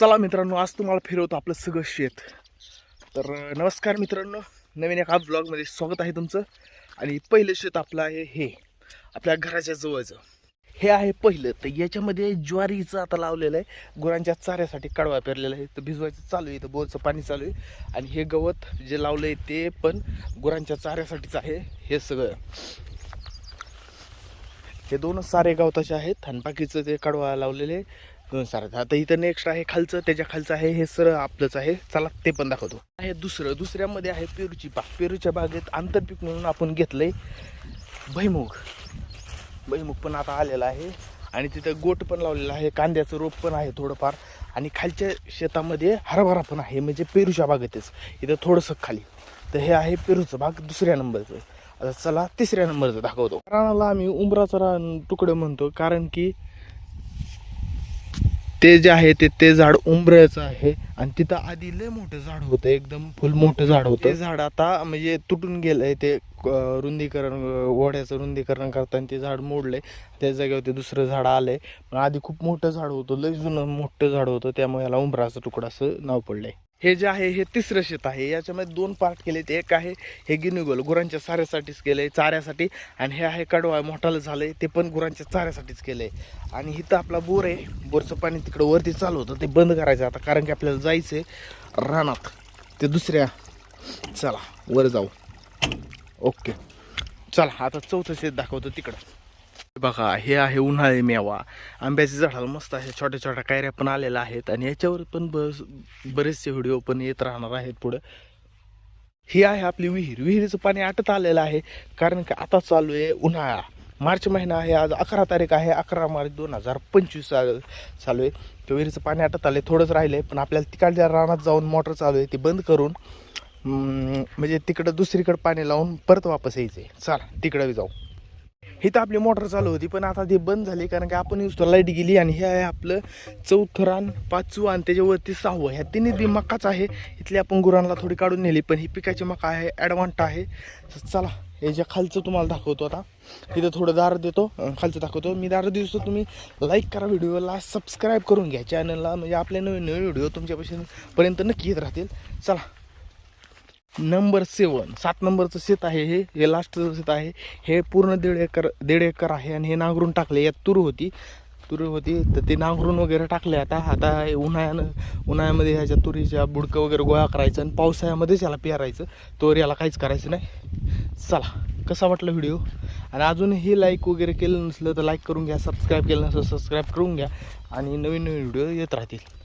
चला मित्रांनो आज तुम्हाला फिरवतो आपलं सगळं शेत. तर नमस्कार मित्रांनो नवीन एका ब्लॉगमध्ये स्वागत आहे तुमचं. आणि पहिलं शेत आपलं आहे हे आपल्या घराच्या जवळचं. हे आहे पहिलं तर याच्यामध्ये ज्वारीचं आता लावलेलं आहे. गुरांच्या चाऱ्यासाठी कडवा पेरलेला आहे. तर भिजवायचं चालू आहे तर बोरचं पाणी चालू आहे. आणि हे गवत जे लावलं आहे ते पण गुरांच्या चाऱ्यासाठीच आहे हे सगळं. हे दोनच सारे गवताचे आहेत आणि बाकीचं ते कडवा लावलेले दोन सारे आता इथं नेक्स्ट आहे खालचं त्याच्या खालचं आहे हे सरळ आपलंच आहे. चला ते पण दाखवतो. आहे दुसरं दुसऱ्यामध्ये आहे पेरूची बाग. पेरूच्या बागेत आंतरपीक म्हणून आपण घेतलं आहे भैमुख भैमुख पण आता आलेला आहे. आणि तिथं गोट पण लावलेलं आहे. कांद्याचं रोप पण आहे थोडंफार. आणि खालच्या शेतामध्ये हरभरा पण आहे. म्हणजे पेरूच्या बागेतच. इथं थोडंसं खाली. तर हे आहे पेरूचं बाग दुसऱ्या नंबरचं. आता चला तिसऱ्या नंबरचं दाखवतो. रानाला आम्ही उंबराचं रान तुकडं म्हणतो. कारण की ते जे आहे ते ते झाड उंबऱ्याचं आहे. आणि तिथं आधी लय मोठं झाड होतं एकदम फुल मोठं झाड होतं. ते झाड आता म्हणजे तुटून गेलंय ते रुंदीकरण वड्याचं ओढ्याचं रुंदीकरण करताना ते झाड मोडलंय. त्या जागेवर ते दुसरं झाड आलंय. पण आधी खूप मोठं झाड होतं लय जुनं मोठं झाड होतं त्यामुळे याला उंबराचं तुकडा असं नाव पडलंय. हे जे आहे हे तिसरं शेत आहे. याच्यामध्ये दोन पार्ट केले ते एक आहे हे गिनुगोल गुरांच्या चाऱ्यासाठीच आहे चाऱ्यासाठी. आणि हे आहे कडवा मोठाला झालं आहे ते पण गुरांच्या चाऱ्यासाठीच केलं आहे आणि इथं आपला बोर आहे. बोरचं पाणी तिकडं वरती चालू होतं. ते बंद करायचं आता कारण की आपल्याला जायचं आहे रानात. ते दुसऱ्या चला वर जाऊ. ओके. चला आता चौथं शेत दाखवतो तिकडं. बघा हे आहे उन्हाळी मेवा. आंब्याच्या झाडाला मस्त अशा छोट्या छोट्या कायऱ्या पण आलेल्या आहेत आणि याच्यावर पण बस बरेचसे व्हिडिओ पण येत राहणार आहेत पुढं. ही आहे आपली विहीर. विहिरीचं पाणी आटत आलेलं आहे कारण की आता चालू आहे उन्हाळा. मार्च महिना आहे आज अकरा तारीख आहे अकरा मार्च दोन हजार पंचवीस चालू आहे. तर विहिरीचं पाणी आटत आलं थोडंच राहिलं आहे पण आपल्याला तिकडच्या रानात जाऊन मोटर चालू आहे ती बंद करून म्हणजे तिकडं दुसरीकडं पाणी लावून परत वापस यायचं आहे चला तिकडं जाऊ. इथं आपली मोटर चालू होती पण आता ती बंद झाली कारण की आपण यूज लाइट गेली आणि हे आहे आपलं चौथं रान पाचवं आणि त्याच्यावरती सहावं. ह्या तिन्ही बी मकाच आहे. इथली आपण गुरांना थोडी काढून नेली पण ही पिकाची मका आहे ॲडव्हान्ट आहे. तर चला याच्या खालचं तुम्हाला दाखवतो आता इथं थोडं दार देतो खालचं दाखवतो. मी दार दिवस तुम्ही लाईक करा व्हिडिओला सबस्क्राईब करून घ्या. चॅनलला म्हणजे आपले नवीन नवीन व्हिडिओ तुमच्यापासून पर्यंत नक्की येत राहतील. चला नंबर सेवन सात नंबरचं शेत आहे हे हे लास्टचं शेत आहे. हे पूर्ण दीड एकर दीड एकर आहे आणि हे नांगरून टाकले यात तूर होती. तूर होती. तर ते नांगरून वगैरे टाकले आता. आता उन्हाळ्यानं उन्हाळ्यामध्ये ह्याच्या तुरीच्या बुडकं वगैरे गोळा करायचं आणि पावसाळ्यामध्येच याला पेरायचं. तोर याला काहीच करायचं नाही. चला कसा वाटला व्हिडिओ? आणि अजूनही लाईक वगैरे केलं नसलं तर लाईक करून घ्या सबस्क्राईब केलं नसलं सबस्क्राईब करून घ्या. आणि नवीन नवीन व्हिडिओ येत राहतील.